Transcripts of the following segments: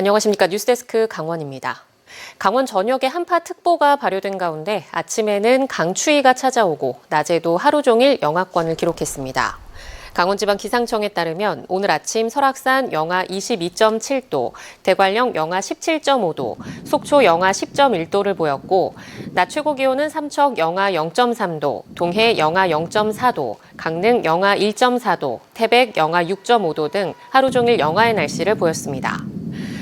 안녕하십니까. 뉴스데스크 강원입니다. 강원 전역에 한파 특보가 발효된 가운데 아침에는 강추위가 찾아오고 낮에도 하루 종일 영하권을 기록했습니다. 강원지방기상청에 따르면 오늘 아침 설악산 영하 22.7도, 대관령 영하 17.5도, 속초 영하 10.1도를 보였고 낮 최고 기온은 삼척 영하 0.3도, 동해 영하 0.4도, 강릉 영하 1.4도, 태백 영하 6.5도 등 하루 종일 영하의 날씨를 보였습니다.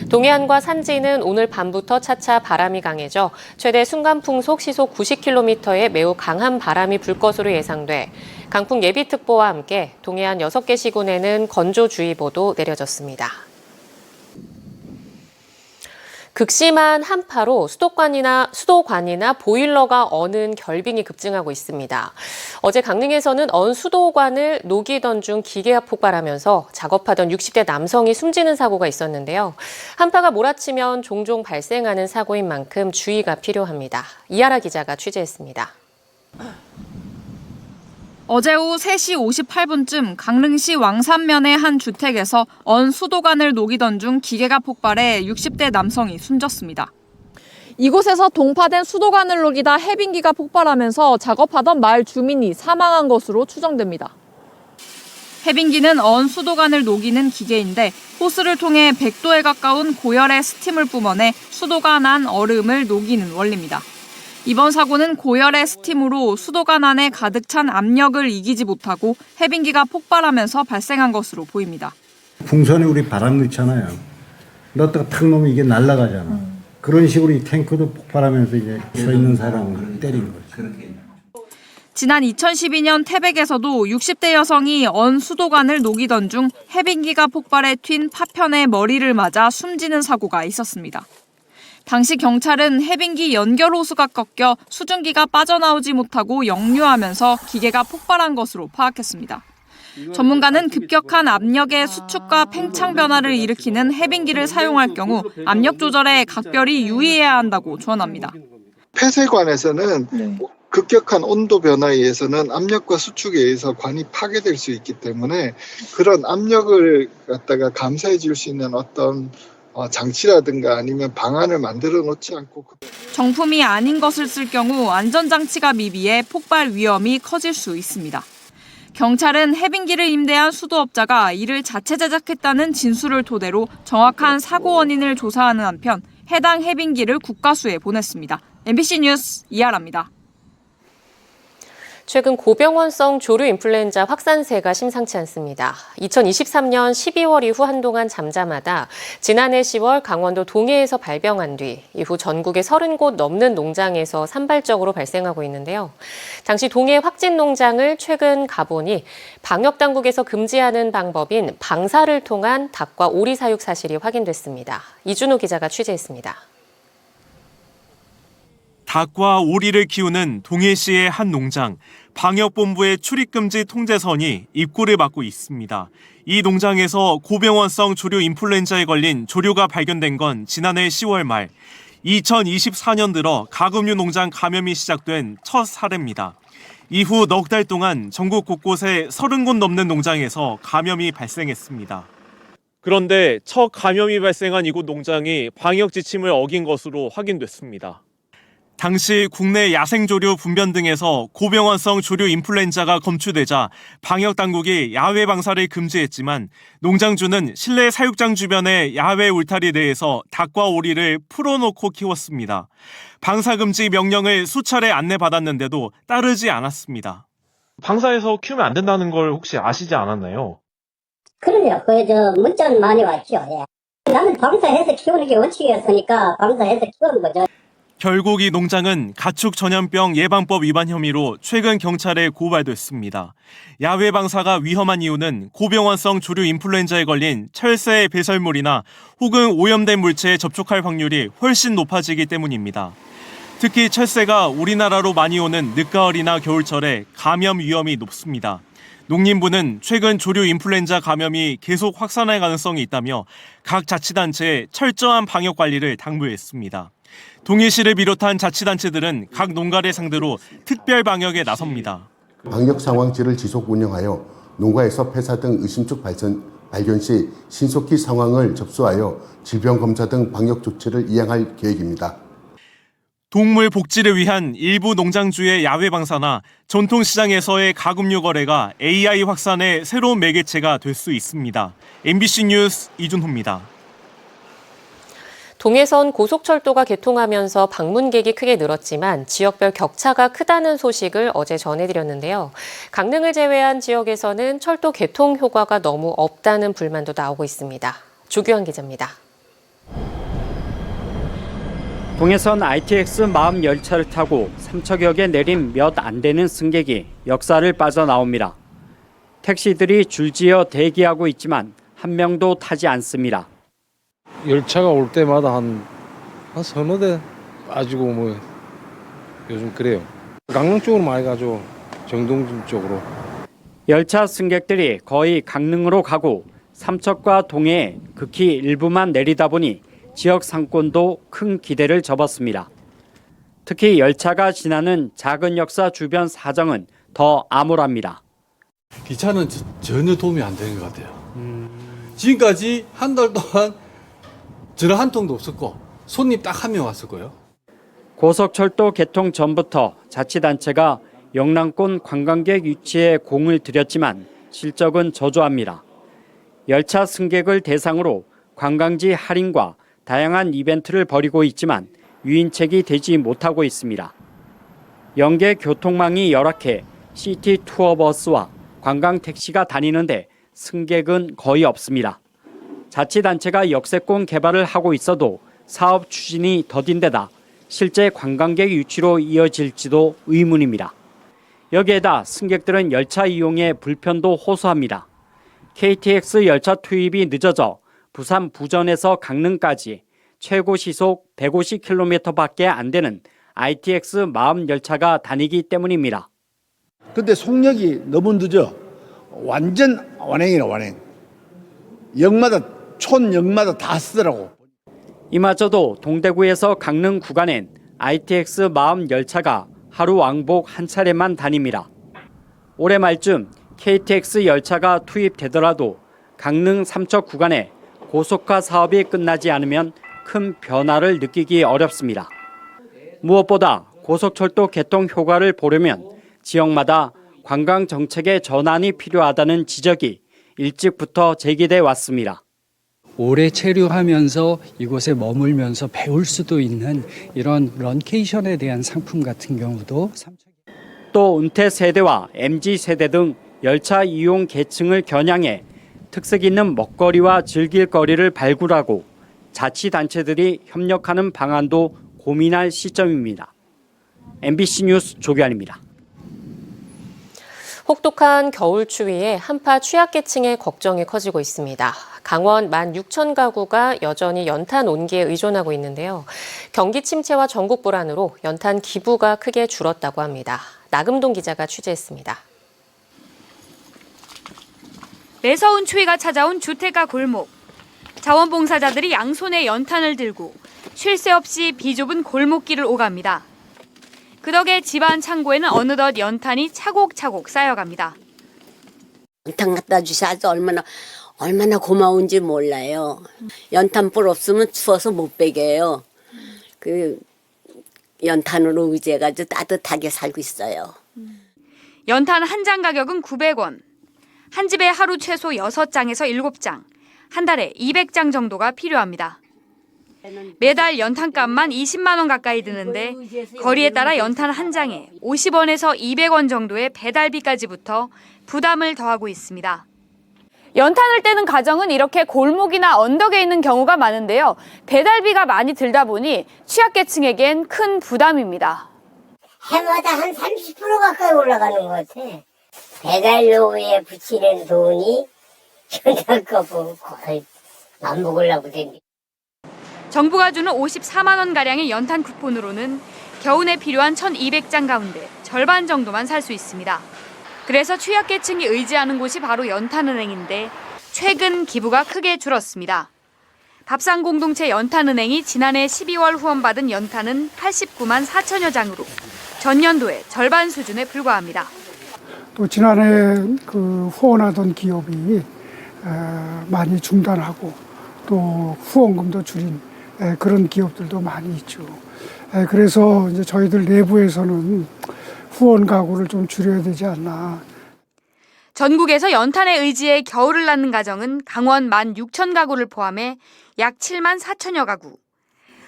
동해안과 산지는 오늘 밤부터 차차 바람이 강해져 최대 순간풍속 시속 90km의 매우 강한 바람이 불 것으로 예상돼 강풍 예비특보와 함께 동해안 6개 시군에는 건조주의보도 내려졌습니다. 극심한 한파로 수도관이나 수도관이나 보일러가 어는 결빙이 급증하고 있습니다. 어제 강릉에서는 언 수도관을 녹이던 중 기계가 폭발하면서 작업하던 60대 남성이 숨지는 사고가 있었는데요. 한파가 몰아치면 종종 발생하는 사고인 만큼 주의가 필요합니다. 이하라 기자가 취재했습니다. 어제 오후 3시 58분쯤 강릉시 왕산면의 한 주택에서 언 수도관을 녹이던 중 기계가 폭발해 60대 남성이 숨졌습니다. 이곳에서 동파된 수도관을 녹이다 해빙기가 폭발하면서 작업하던 마을 주민이 사망한 것으로 추정됩니다. 해빙기는 언 수도관을 녹이는 기계인데 호스를 통해 100도에 가까운 고열의 스팀을 뿜어내 수도관 안 얼음을 녹이는 원리입니다. 이번 사고는 고열의 스팀으로 수도관 안에 가득 찬 압력을 이기지 못하고 해빙기가 폭발하면서 발생한 것으로 보입니다. 풍선에 우리 바람 넣잖아요. 넣었다가 탁 놓으면 이게 날아가잖아. 그런 식으로 이 탱크도 폭발하면서 이제 서 있는 사람을 때린 거죠. 지난 2012년 태백에서도 60대 여성이 언 수도관을 녹이던 중 해빙기가 폭발해 튄 파편에 머리를 맞아 숨지는 사고가 있었습니다. 당시 경찰은 해빙기 연결 호수가 꺾여 수증기가 빠져나오지 못하고 역류하면서 기계가 폭발한 것으로 파악했습니다. 전문가는 급격한 압력의 수축과 팽창 변화를 일으키는 해빙기를 사용할 경우 압력 조절에 각별히 유의해야 한다고 조언합니다. 폐쇄관에서는 급격한 온도 변화에 의해서는 압력과 수축에 의해서 관이 파괴될 수 있기 때문에 그런 압력을 갖다가 감사해 줄 수 있는 어떤 어, 장치라든가 아니면 방안을 만들어 놓지 않고 그 정품이 아닌 것을 쓸 경우 안전장치가 미비해 폭발 위험이 커질 수 있습니다. 경찰은 해빙기를 임대한 수도업자가 이를 자체 제작했다는 진술을 토대로 정확한 사고 원인을 조사하는 한편 해당 해빙기를 국가수에 보냈습니다. MBC 뉴스 이하라입니다. 최근 고병원성 조류 인플루엔자 확산세가 심상치 않습니다. 2023년 12월 이후 한동안 잠잠하다 지난해 10월 강원도 동해에서 발병한 뒤 이후 전국의 30곳 넘는 농장에서 산발적으로 발생하고 있는데요. 당시 동해 확진 농장을 최근 가보니 방역 당국에서 금지하는 방법인 방사를 통한 닭과 오리 사육 사실이 확인됐습니다. 이준호 기자가 취재했습니다. 닭과 오리를 키우는 동해시의 한 농장. 방역본부의 출입금지 통제선이 입구를 막고 있습니다. 이 농장에서 고병원성 조류 인플루엔자에 걸린 조류가 발견된 건 지난해 10월 말. 2024년 들어 가금류 농장 감염이 시작된 첫 사례입니다. 이후 넉 달 동안 전국 곳곳에 30곳 넘는 농장에서 감염이 발생했습니다. 그런데 첫 감염이 발생한 이곳 농장이 방역 지침을 어긴 것으로 확인됐습니다. 당시 국내 야생조류 분변 등에서 고병원성 조류 인플루엔자가 검출되자 방역 당국이 야외 방사를 금지했지만 농장주는 실내 사육장 주변의 야외 울타리 내에서 닭과 오리를 풀어놓고 키웠습니다. 방사 금지 명령을 수차례 안내받았는데도 따르지 않았습니다. 방사에서 키우면 안 된다는 걸 혹시 아시지 않았나요? 그러네요. 그, 저, 문자는 많이 왔죠. 예. 나는 방사해서 키우는 게 원칙이었으니까 방사해서 키우는 거죠. 결국 이 농장은 가축 전염병 예방법 위반 혐의로 최근 경찰에 고발됐습니다. 야외 방사가 위험한 이유는 고병원성 조류 인플루엔자에 걸린 철새 배설물이나 혹은 오염된 물체에 접촉할 확률이 훨씬 높아지기 때문입니다. 특히 철새가 우리나라로 많이 오는 늦가을이나 겨울철에 감염 위험이 높습니다. 농림부는 최근 조류 인플루엔자 감염이 계속 확산할 가능성이 있다며 각 자치단체에 철저한 방역 관리를 당부했습니다. 동해시를 비롯한 자치단체들은 각 농가를 상대로 특별 방역에 나섭니다. 방역 상황지를 지속 운영하여 농가에서 폐사 등 의심축 발생 발견 시 신속히 상황을 접수하여 질병 검사 등 방역 조치를 이행할 계획입니다. 동물 복지를 위한 일부 농장주의 야외 방사나 전통 시장에서의 가금류 거래가 AI 확산의 새로운 매개체가 될 수 있습니다. MBC 뉴스 이준호입니다. 동해선 고속철도가 개통하면서 방문객이 크게 늘었지만 지역별 격차가 크다는 소식을 어제 전해드렸는데요. 강릉을 제외한 지역에서는 철도 개통 효과가 너무 없다는 불만도 나오고 있습니다. 조규환 기자입니다. 동해선 ITX 마음 열차를 타고 삼척역에 내린 몇 안 되는 승객이 역사를 빠져나옵니다. 택시들이 줄지어 대기하고 있지만 한 명도 타지 않습니다. 열차가 올 때마다 한, 한 서너 대 빠지고 뭐 요즘 그래요. 강릉 쪽으로 많이 가죠. 정동진 쪽으로. 열차 승객들이 거의 강릉으로 가고 삼척과 동해에 극히 일부만 내리다 보니 지역 상권도 큰 기대를 접었습니다. 특히 열차가 지나는 작은 역사 주변 사정은 더 암울합니다. 기차는 저- 전혀 도움이 안 되는 것 같아요. 지금까지 한 달 동안 전화 한 통도 없었고 손님 딱 한명 거예요. 고속철도 개통 전부터 자치단체가 영남권 관광객 유치에 공을 들였지만 실적은 저조합니다. 열차 승객을 대상으로 관광지 할인과 다양한 이벤트를 벌이고 있지만 유인책이 되지 못하고 있습니다. 연계 교통망이 열악해 시티 투어 버스와 관광 택시가 다니는데 승객은 거의 없습니다. 자치단체가 역세권 개발을 하고 있어도 사업 추진이 더딘 데다 실제 관광객 유치로 이어질지도 의문입니다. 여기에다 승객들은 열차 이용에 불편도 호소합니다. KTX 열차 투입이 늦어져 부산 부전에서 강릉까지 최고 시속 150km밖에 안 되는 ITX 마음 열차가 다니기 때문입니다. 근데 속력이 너무 늦어. 완전 완행이라 완행. 역마다 촌 역마다 다 쓰더라고. 이마저도 동대구에서 강릉 구간엔 ITX 마음 열차가 하루 왕복 한 차례만 다닙니다. 올해 말쯤 KTX 열차가 투입되더라도 강릉 삼척 구간에 고속화 사업이 끝나지 않으면 큰 변화를 느끼기 어렵습니다. 무엇보다 고속철도 개통 효과를 보려면 지역마다 관광 정책의 전환이 필요하다는 지적이 일찍부터 제기돼 왔습니다. 오래 체류하면서 이곳에 머물면서 배울 수도 있는 이런 런케이션에 대한 상품 같은 경우도 또 은퇴 세대와 MZ 세대 등 열차 이용 계층을 겨냥해 특색 있는 먹거리와 즐길 거리를 발굴하고 자치단체들이 협력하는 방안도 고민할 시점입니다. MBC 뉴스 조규환입니다. 혹독한 겨울 추위에 한파 취약계층의 걱정이 커지고 있습니다. 강원 1만 6천 가구가 여전히 연탄 온기에 의존하고 있는데요. 경기 침체와 전국 불안으로 연탄 기부가 크게 줄었다고 합니다. 나금동 기자가 취재했습니다. 매서운 추위가 찾아온 주택가 골목. 자원봉사자들이 양손에 연탄을 들고 쉴 새 없이 비좁은 골목길을 오갑니다. 그 덕에 집안 창고에는 어느덧 연탄이 차곡차곡 쌓여갑니다. 연탄 갖다 주셔서 얼마나 얼마나 고마운지 몰라요. 연탄불 없으면 추워서 못 베겨요. 그 연탄으로 의지해가지고 따뜻하게 살고 있어요. 연탄 한 장 가격은 900원. 한 집에 하루 최소 6장에서 7장, 한 달에 200장 정도가 필요합니다. 매달 연탄값만 20만 원 가까이 드는데 거리에 따라 연탄 한 장에 50원에서 200원 정도의 배달비까지 붙어 부담을 더하고 있습니다. 연탄을 떼는 가정은 이렇게 골목이나 언덕에 있는 경우가 많은데요. 배달비가 많이 들다 보니 취약계층에겐 큰 부담입니다. 해마다 한 30% 가까이 올라가는 것 같아. 배달로에 붙이는 돈이 현장값고 거의 안 먹으려고 됩니다. 정부가 주는 54만 원 가량의 연탄 쿠폰으로는 겨우내 필요한 1,200장 가운데 절반 정도만 살 수 있습니다. 그래서 취약계층이 의지하는 곳이 바로 연탄은행인데 최근 기부가 크게 줄었습니다. 밥상 공동체 연탄은행이 지난해 12월 후원받은 연탄은 89만 4천여 장으로 전년도의 절반 수준에 불과합니다. 또 지난해 그 후원하던 기업이 어, 많이 중단하고 또 후원금도 줄인 에, 그런 기업들도 많이 있죠. 에, 그래서 이제 저희들 내부에서는 후원 가구를 좀 줄여야 되지 않나. 전국에서 연탄의 의지에 겨울을 낳는 가정은 강원 1만 6천 가구를 포함해 약 7만 4천여 가구.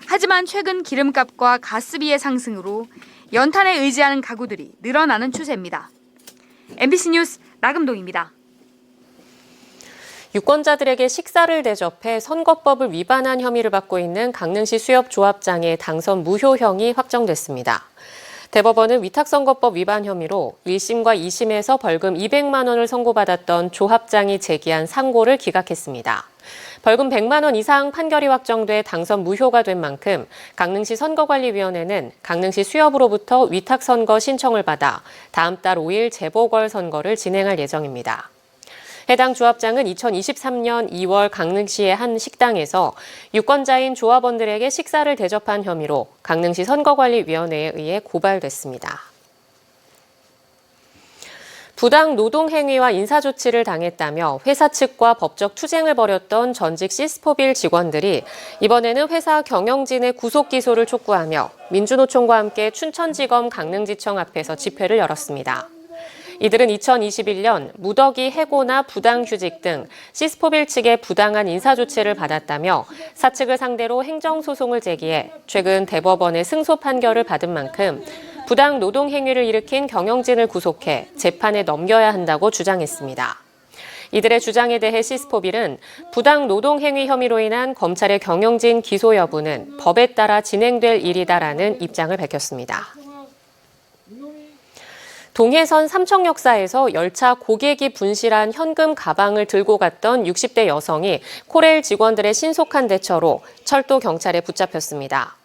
하지만 최근 기름값과 가스비의 상승으로 연탄에 의지하는 가구들이 늘어나는 추세입니다. MBC 뉴스 나금동입니다. 유권자들에게 식사를 대접해 선거법을 위반한 혐의를 받고 있는 강릉시 수협조합장의 당선 무효형이 확정됐습니다. 대법원은 위탁선거법 위반 혐의로 1심과 2심에서 벌금 200만 원을 선고받았던 조합장이 제기한 상고를 기각했습니다. 벌금 100만 원 이상 판결이 확정돼 당선 무효가 된 만큼 강릉시 선거관리위원회는 강릉시 수협으로부터 위탁선거 신청을 받아 다음 달 5일 재보궐선거를 진행할 예정입니다. 해당 조합장은 2023년 2월 강릉시의 한 식당에서 유권자인 조합원들에게 식사를 대접한 혐의로 강릉시 선거관리위원회에 의해 고발됐습니다. 부당 노동 행위와 인사 조치를 당했다며 회사 측과 법적 투쟁을 벌였던 전직 시스포빌 직원들이 이번에는 회사 경영진의 구속 기소를 촉구하며 민주노총과 함께 춘천지검 강릉지청 앞에서 집회를 열었습니다. 이들은 2021년 무더기 해고나 부당휴직 등 시스포빌 측의 부당한 인사조치를 받았다며 사측을 상대로 행정소송을 제기해 최근 대법원의 승소 판결을 받은 만큼 부당 노동 행위를 일으킨 경영진을 구속해 재판에 넘겨야 한다고 주장했습니다. 이들의 주장에 대해 시스포빌은 부당 노동 행위 혐의로 인한 검찰의 경영진 기소 여부는 법에 따라 진행될 일이다라는 입장을 밝혔습니다. 동해선 삼청역사에서 열차 고객이 분실한 현금 가방을 들고 갔던 60대 여성이 코레일 직원들의 신속한 대처로 철도 경찰에 붙잡혔습니다.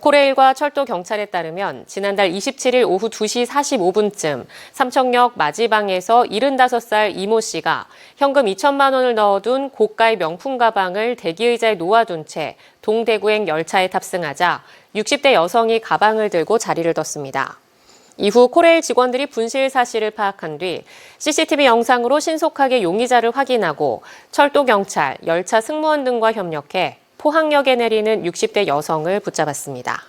코레일과 철도 경찰에 따르면 지난달 27일 오후 2시 45분쯤 삼청역 마지방에서 75살 이모 씨가 현금 2천만 원을 넣어둔 고가의 명품 가방을 대기의자에 놓아둔 채 동대구행 열차에 탑승하자 60대 여성이 가방을 들고 자리를 떴습니다. 이후 코레일 직원들이 분실 사실을 파악한 뒤 CCTV 영상으로 신속하게 용의자를 확인하고 철도 경찰, 열차 승무원 등과 협력해 포항역에 내리는 60대 여성을 붙잡았습니다.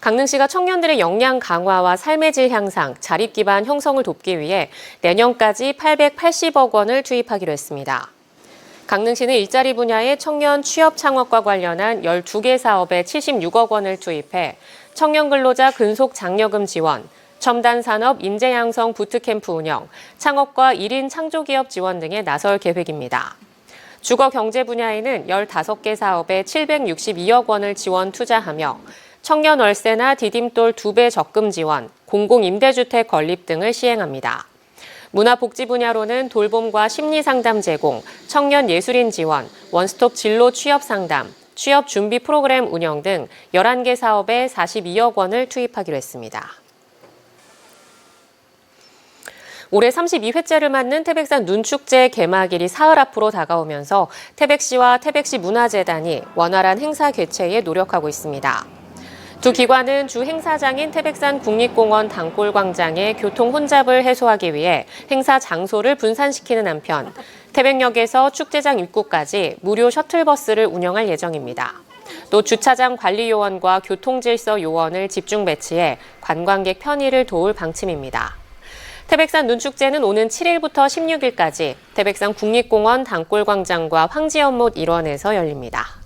강릉시가 청년들의 역량 강화와 삶의 질 향상, 자립 기반 형성을 돕기 위해 내년까지 880억 원을 투입하기로 했습니다. 강릉시는 일자리 분야의 청년 취업 창업과 관련한 12개 사업에 76억 원을 투입해 청년 근로자 근속 장려금 지원, 첨단 산업 인재 양성 부트캠프 운영, 창업과 1인 창조기업 지원 등에 나설 계획입니다. 주거 경제 분야에는 15개 사업에 762억 원을 지원 투자하며 청년 월세나 디딤돌 2배 적금 지원, 공공임대주택 건립 등을 시행합니다. 문화복지 분야로는 돌봄과 심리상담 제공, 청년 예술인 지원, 원스톱 진로 취업 상담, 취업 준비 프로그램 운영 등 11개 사업에 42억 원을 투입하기로 했습니다. 올해 32회째를 맞는 태백산 눈축제 개막일이 사흘 앞으로 다가오면서 태백시와 태백시 문화재단이 원활한 행사 개최에 노력하고 있습니다. 두 기관은 주 행사장인 태백산 국립공원 단골광장의 교통 혼잡을 해소하기 위해 행사 장소를 분산시키는 한편 태백역에서 축제장 입구까지 무료 셔틀버스를 운영할 예정입니다. 또 주차장 관리 요원과 교통질서 요원을 집중 배치해 관광객 편의를 도울 방침입니다. 태백산 눈축제는 오는 7일부터 16일까지 태백산 국립공원 단골광장과 황지연못 일원에서 열립니다.